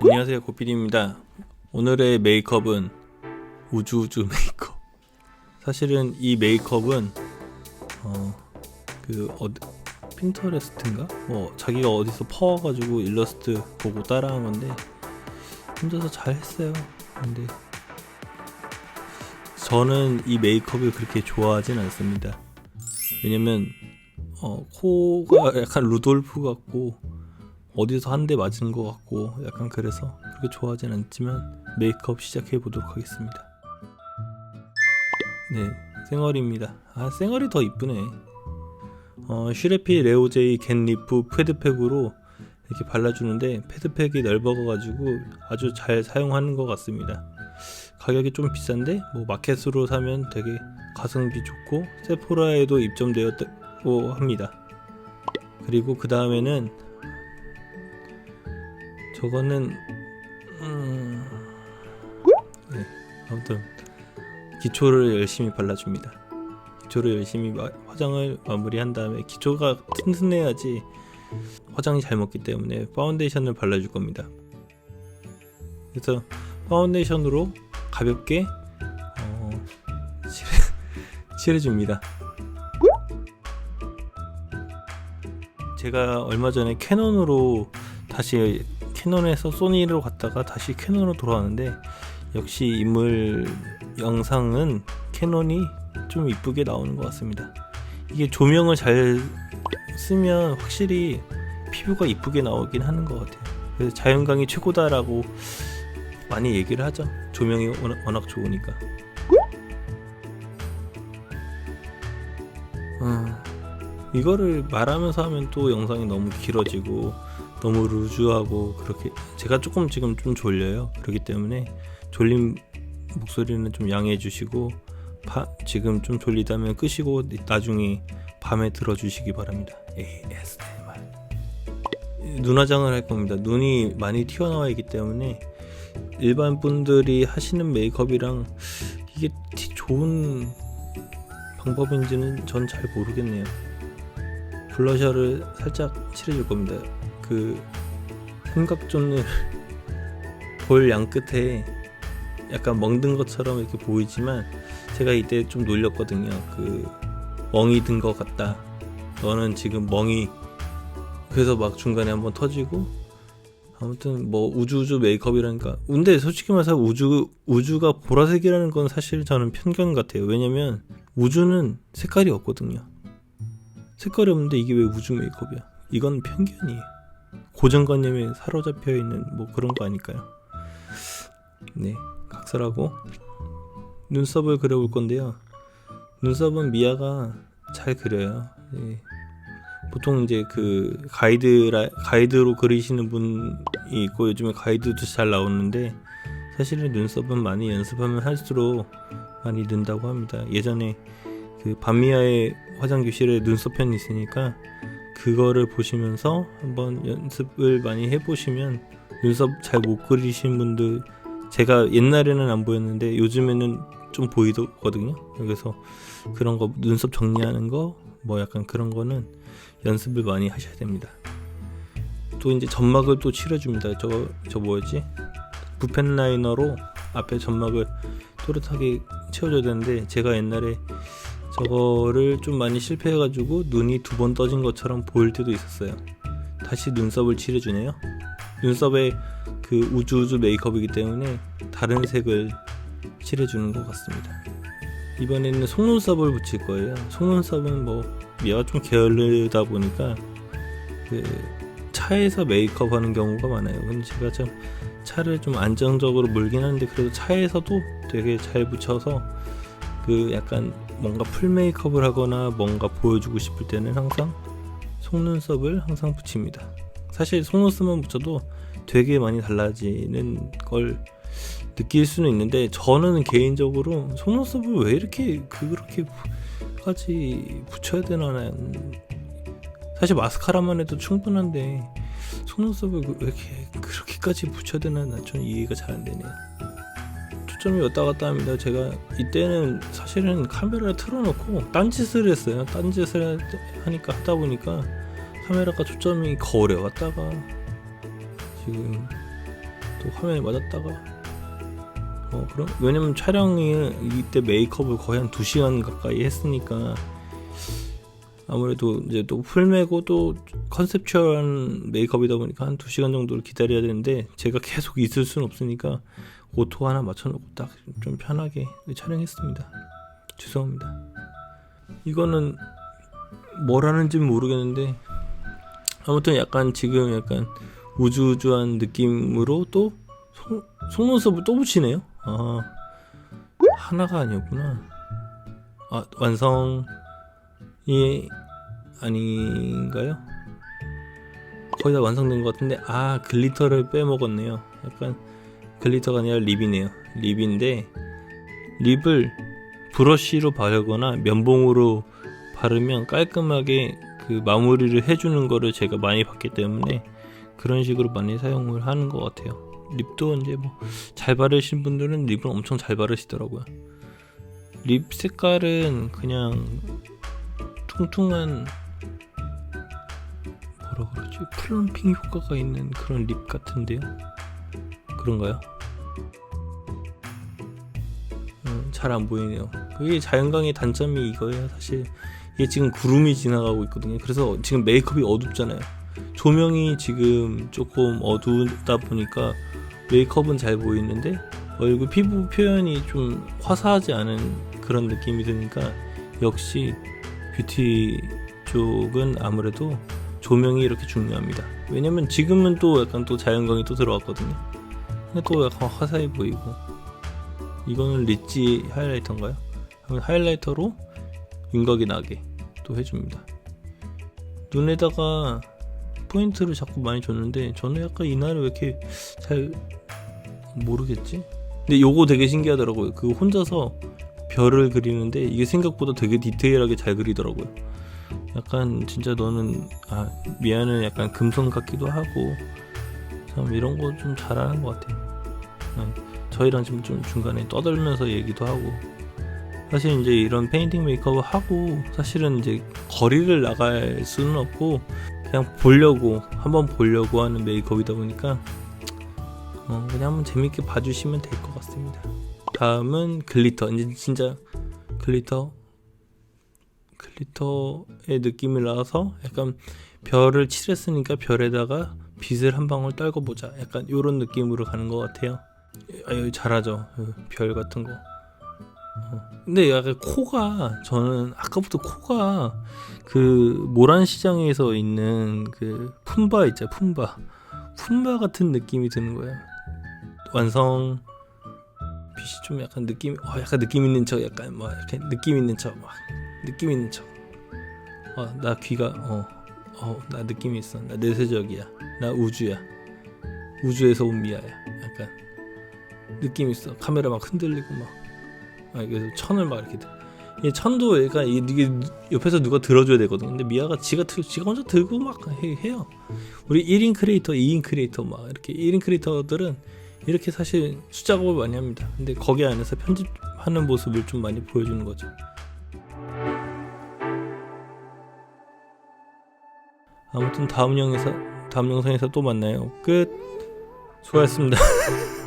안녕하세요 고피디입니다. 오늘의 메이크업은 우주우주 메이크업. 사실은 이 메이크업은 어그 어디 핀터레스트인가? 뭐 자기가 어디서 퍼와가지고 일러스트 보고 따라한 건데 혼자서 잘 했어요. 근데 저는 이 메이크업을 그렇게 좋아하진 않습니다. 왜냐면 어 코가 약간 루돌프 같고 어디서 한 대 맞은 것 같고 약간 그래서 그렇게 좋아하진 않지만 메이크업 시작해 보도록 하겠습니다. 네, 쌩얼입니다. 아, 쌩얼이 더 이쁘네. 어, 슈레피 레오제이 겐 리프 패드팩으로 이렇게 발라주는데 패드팩이 넓어가지고 아주 잘 사용하는 것 같습니다. 가격이 좀 비싼데 뭐 마켓으로 사면 되게 가성비 좋고 세포라에도 입점되었다고 합니다. 그리고 그 다음에는 저거는 음... 네, 아무튼 기초를 열심히 발라줍니다. 기초를 열심히 마- 화장을 마무리한 다음에 기초가 튼튼해야지 화장이 잘 먹기 때문에 파운데이션을 발라줄 겁니다. 그래서 파운데이션으로 가볍게 어, 칠해, 칠해줍니다. 제가 얼마 전에 캐논으로 다시 캐논에서 소니로 갔다가 다시 캐논으로 돌아왔는데 역시 인물 영상은 캐논이 좀 이쁘게 나오는 것 같습니다. 이게 조명을 잘 쓰면 확실히 피부가 이쁘게 나오긴 하는 것 같아요. 그래서 자연광이 최고다라고 많이 얘기를 하죠. 조명이 워낙, 좋으니까. 음, 이거를 말하면서 하면 또 영상이 너무 길어지고 너무 루즈하고 그렇게 제가 조금 지금 좀 졸려요. 그렇기 때문에 졸린 목소리는 좀 양해해 주시고 바- 지금 좀 졸리다면 끄시고 나중에 밤에 들어주시기 바랍니다. ASMR 눈화장을 할 겁니다. 눈이 많이 튀어나와 있기 때문에 일반 분들이 하시는 메이크업이랑 이게 티- 좋은 방법인지는 전 잘 모르겠네요. 블러셔를 살짝 칠해줄 겁니다. 그 삼각존을 볼 양 끝에 약간 멍든 것처럼 이렇게 보이지만 제가 이때 좀 놀렸거든요. 그 멍이 든 것 같다. 너는 지금 멍이 그래서 막 중간에 한번 터지고 아무튼 뭐 우주우주 메이크업이라니까 근데 솔직히 말해서 우주 우주가 보라색이라는 건 사실 저는 편견 같아요. 왜냐면 우주는 색깔이 없거든요. 색깔이 없는데 이게 왜 우주 메이크업이야? 이건 편견이에요. 고정관념에 사로잡혀 있는 뭐 그런 거 아닐까요? 네, 각설하고 눈썹을 그려볼 건데요. 눈썹은 미아가 잘 그려요. 예. 보통 이제 그 가이드라 가이드로 그리시는 분이 있고 요즘에 가이드도 잘 나오는데 사실은 눈썹은 많이 연습하면 할수록 많이 는다고 합니다. 예전에 그 반미아의 화장 교실에 눈썹 편이 있으니까 그거를 보시면서 한번 연습을 많이 해보시면 눈썹 잘 못 그리신 분들 제가 옛날에는 안 보였는데 요즘에는 좀 보이거든요. 그래서 그런 거 눈썹 정리하는 거 뭐 약간 그런 거는 연습을 많이 하셔야 됩니다. 또 이제 점막을 또 칠해줍니다. 저 저 뭐였지? 붓펜 라이너로 앞에 점막을 또렷하게 채워줘야 되는데 제가 옛날에 저거를 좀 많이 실패해가지고 눈이 두 번 떠진 것처럼 보일 때도 있었어요. 다시 눈썹을 칠해주네요. 눈썹에 그 우주우주 메이크업이기 때문에 다른 색을 칠해주는 것 같습니다. 이번에는 속눈썹을 붙일 거예요. 속눈썹은 뭐 미아가 좀 게을르다 보니까 그 차에서 메이크업 하는 경우가 많아요. 근데 제가 참 차를 좀 안정적으로 몰긴 하는데 그래도 차에서도 되게 잘 붙여서 그 약간 뭔가 풀 메이크업을 하거나 뭔가 보여주고 싶을 때는 항상 속눈썹을 항상 붙입니다. 사실 속눈썹만 붙여도 되게 많이 달라지는 걸 느낄 수는 있는데 저는 개인적으로 속눈썹을 왜 이렇게 그렇게까지 붙여야 되나 사실 마스카라만 해도 충분한데 속눈썹을 왜 이렇게 그렇게까지 붙여야 되나 전 이해가 잘 안 되네요. 초점이 왔다 갔다 합니다. 제가 이때는 사실은 카메라를 틀어놓고 딴짓을 했어요. 딴짓을 하니까 하다 보니까 카메라가 초점이 거울에 왔다가 지금 또 화면에 맞았다가 어 그럼 왜냐면 촬영이 이때 메이크업을 거의 한 2시간 가까이 했으니까 아무래도 이제 또 풀메고 또 컨셉추얼한 메이크업이다 보니까 한 2시간 정도를 기다려야 되는데 제가 계속 있을 수는 없으니까 오토 하나 맞춰놓고 딱 좀 편하게 촬영했습니다. 죄송합니다. 이거는 뭘 하는지 모르겠는데 아무튼 약간 지금 약간 우주우주한 느낌으로 또 속, 속눈썹을 또 붙이네요. 아 하나가 아니었구나. 아 완성이 아닌가요? 거의 다 완성된 것 같은데 아 글리터를 빼먹었네요. 약간 글리터가 아니라 립이네요. 립인데 립을 브러쉬로 바르거나 면봉으로 바르면 깔끔하게 그 마무리를 해주는 거를 제가 많이 봤기 때문에 그런 식으로 많이 사용을 하는 것 같아요. 립도 이제 뭐 잘 바르신 분들은 립을 엄청 잘 바르시더라고요. 립 색깔은 그냥 퉁퉁한 뭐라 그러지 플럼핑 효과가 있는 그런 립 같은데요. 그런가요? 음, 잘안 보이네요. 그게 자연광의 단점이 이거예요. 사실 이게 지금 구름이 지나가고 있거든요. 그래서 지금 메이크업이 어둡잖아요. 조명이 지금 조금 어두우다 보니까 메이크업은 잘 보이는데 얼굴 피부 표현이 좀 화사하지 않은 그런 느낌이 드니까 역시 뷰티 쪽은 아무래도 조명이 이렇게 중요합니다. 왜냐면 지금은 또 약간 또 자연광이 또 들어왔거든요. 근데 또 약간 화사해 보이고 이거는 리치 하이라이터인가요? 하이라이터로 윤곽이 나게 또 해줍니다. 눈에다가 포인트를 자꾸 많이 줬는데 저는 약간 이날에 왜 이렇게 잘 모르겠지? 근데 요거 되게 신기하더라고요. 그 혼자서 별을 그리는데 이게 생각보다 되게 디테일하게 잘 그리더라고요. 약간 진짜 너는 아 미안은 약간 금성 같기도 하고 참 이런 거 좀 잘하는 것 같아요. 어, 저희랑 지금 좀 중간에 떠들면서 얘기도 하고 사실 이제 이런 페인팅 메이크업을 하고 사실은 이제 거리를 나갈 수는 없고 그냥 보려고 한번 보려고 하는 메이크업이다 보니까 어, 그냥 한번 재밌게 봐주시면 될 것 같습니다. 다음은 글리터 이제 진짜 글리터 글리터의 느낌을 나서 약간 별을 칠했으니까 별에다가 빛을 한 방울 떨궈 보자 약간 이런 느낌으로 가는 것 같아요. 아, 여기 잘하죠 그별 같은 거. 어. 근데 약간 코가 저는 아까부터 코가 그 모란 시장에서 있는 그 품바 있죠 품바 품바 같은 느낌이 드는 거예요. 완성 빛이 좀 약간 느낌 어 약간 느낌 있는 척 약간 뭐 이렇게 느낌 있는 척막 느낌 있는 척어나 귀가 어 어 나 느낌 있어 나 내세적이야 나 우주야 우주에서 온 미아야 약간 느낌 있어 카메라 막 흔들리고 막 아, 그래서 천을 막 이렇게 들- 이 천도 약간 이- 이게 옆에서 누가 들어줘야 되거든. 근데 미아가 지가 들, 지가 혼자 들고 막 해, 해요. 우리 1인 크리에이터, 2인 크리에이터 막 이렇게 1인 크리에이터들은 이렇게 사실 수작업을 많이 합니다. 근데 거기 안에서 편집하는 모습을 좀 많이 보여주는 거죠. 아무튼 다음 영에서 다음 영상에서 또 만나요. 끝. 수고하셨습니다.